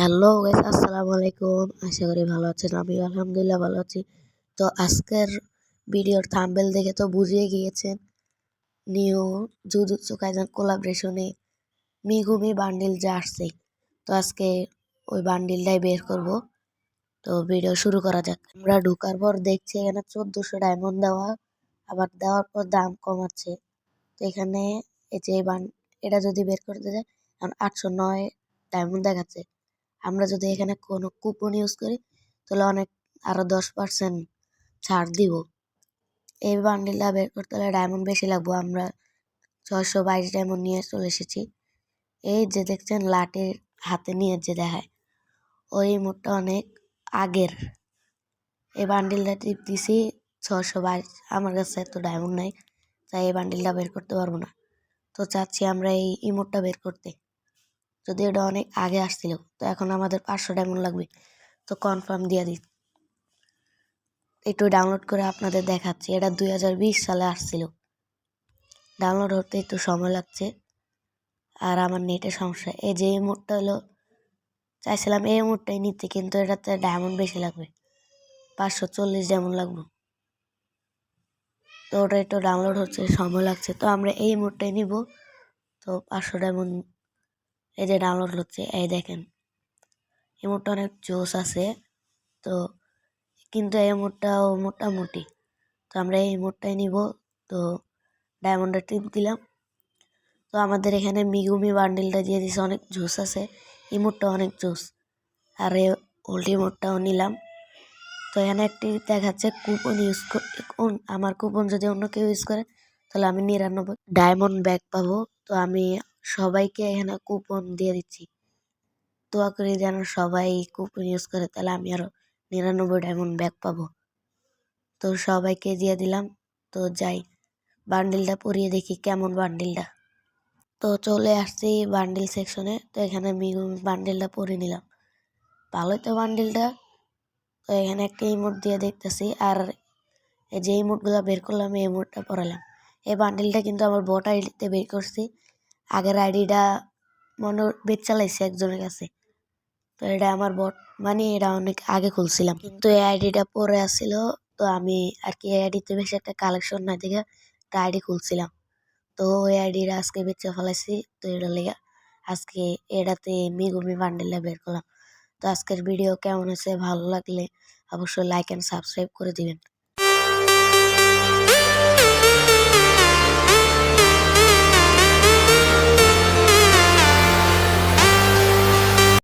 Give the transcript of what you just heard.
Hello guys আসসালামু আলাইকুম আশা করি ভালো আছেন আমি আলহামদুলিল্লাহ ভালো আছি। তো আজকের ভিডিওর থাম্বেল দেখে তো বুঝিয়ে গিয়েছেন, নিউ জুজুৎসু কাইজান কোলাবরেশনে মিগুমি বান্ডিল যা আসছে। তো আজকে ওই বান্ডিলটাই বের করব। তো ভিডিও শুরু করা যাক। আমরা ঢুকার পর দেখছি এখানে চোদ্দোশো ডায়মন্ড দেওয়া, আবার দেওয়ার পর দাম কমাচ্ছে। তো এখানে এই যে এটা যদি বের করতে যায় এখন আটশো নয় ডায়মন্ড দেখাচ্ছে। আমরা যদি এখানে কোনো কুপন ইউজ করি, তাহলে অনেক আরও দশ পার্সেন্ট ছাড় দিব। এই বান্ডিলটা বের করতে হলে ডায়মন্ড বেশি লাগবো। আমরা ছয়শো বাইশ ডায়মন্ড নিয়ে চলে এসেছি। এই যে দেখছেন লাঠির হাতে নিয়ে যে দেখায়, ওই মোটটা অনেক আগের। এই বান্ডিলটা টিপ দিছি ছশো বাইশ। আমার কাছে এত ডায়মন্ড নাই, তাই এই বান্ডিলটা বের করতে পারব না। তো চাচ্ছি আমরা এই ইমোটটা বের করতে। যদি এটা অনেক আগে আসছিল, তো এখন আমাদের পাঁচশো ডায়মন্ড লাগবে। তো কনফার্ম দিয়ে দিই। একটু ডাউনলোড করে আপনাদের দেখাচ্ছি, এটা দু হাজার বিশ সালে আসছিল। ডাউনলোড হতে একটু সময় লাগছে। আর আমার নেটের সমস্যা, এই যে এই মোডটা হলো, চাইছিলাম এই মোডটাই নিতে, কিন্তু এটাতে ডায়মন্ড বেশি লাগবে। পাঁচশো চল্লিশ ডায়মন্ড লাগবে। তো ওটা একটু ডাউনলোড হচ্ছে, সময় লাগছে। তো আমরা এই মোডটাই নিব। তো পাঁচশো ডায়মন্ড এই যে ডাউনলোড হচ্ছে এই দেখেন। ইমোটটা অনেক জোস আছে, তো কিন্তু এই ইমোটটাও মোটামুটি। তো আমরা এই ইমোটটাই নিব, তো ডায়মন্ডের টিপ দিলাম। তো আমাদের এখানে মিগুমি বান্ডিলটা দিয়ে দিছে, অনেক জোস আছে। ইমোটটা অনেক জোস আর এই ওল্ড ইমোটটাও নিলাম। তো এখানে একটি দেখাচ্ছে কুপন ইউজ আমার কুপন যদি অন্য কেউ ইউজ করে, তাহলে আমি নিরানব্বই ডায়মন্ড ব্যাগ পাবো। তো আমি সবাইকে এখানে কুপন দিয়ে দিচ্ছি। দোয়া করে যেন সবাই কুপন ইউজ করে, তাহলে আমি আরও নিরানব্বই ডায়মন্ড ব্যাগ পাবো। তো সবাইকে দিয়ে দিলাম। তো যাই বান্ডিলটা পরিয়ে দেখি কেমন বান্ডিলটা তো চলে আসছি বান্ডিল সেকশনে তো এখানে বান্ডিলটা পরে নিলাম। ভালোই তো বান্ডিলটা তো এখানে একটা ইমোট দিয়ে দেখতেছি। আর এই যে ইমোটগুলো বের করলাম, এই ইমোটটা পরালাম। এই বান্ডিলটা কিন্তু আমার বট বের করছি। আগের আইডিটা মনে বেচ চালাইছে একজনের কাছে। তো এটা আমার বট মানে এটা অনেক আগে খুলছিলাম। কিন্তু এই আইডিটা পরে আসছিল, তো আমি আর কি এই আইডিতে বেশি একটা কালেকশন না দেখে একটা আইডি খুলছিলাম। তো ওই আইডিটা আজকে বেচে ফেলাইছি, তো এটা লেগে আজকে এটাতে মিগুমি বান্ডেলটা বের করলাম। তো আজকের ভিডিও কেমন হয়েছে, ভালো লাগলে অবশ্যই লাইক অ্যান্ড সাবস্ক্রাইব করে দিবেন।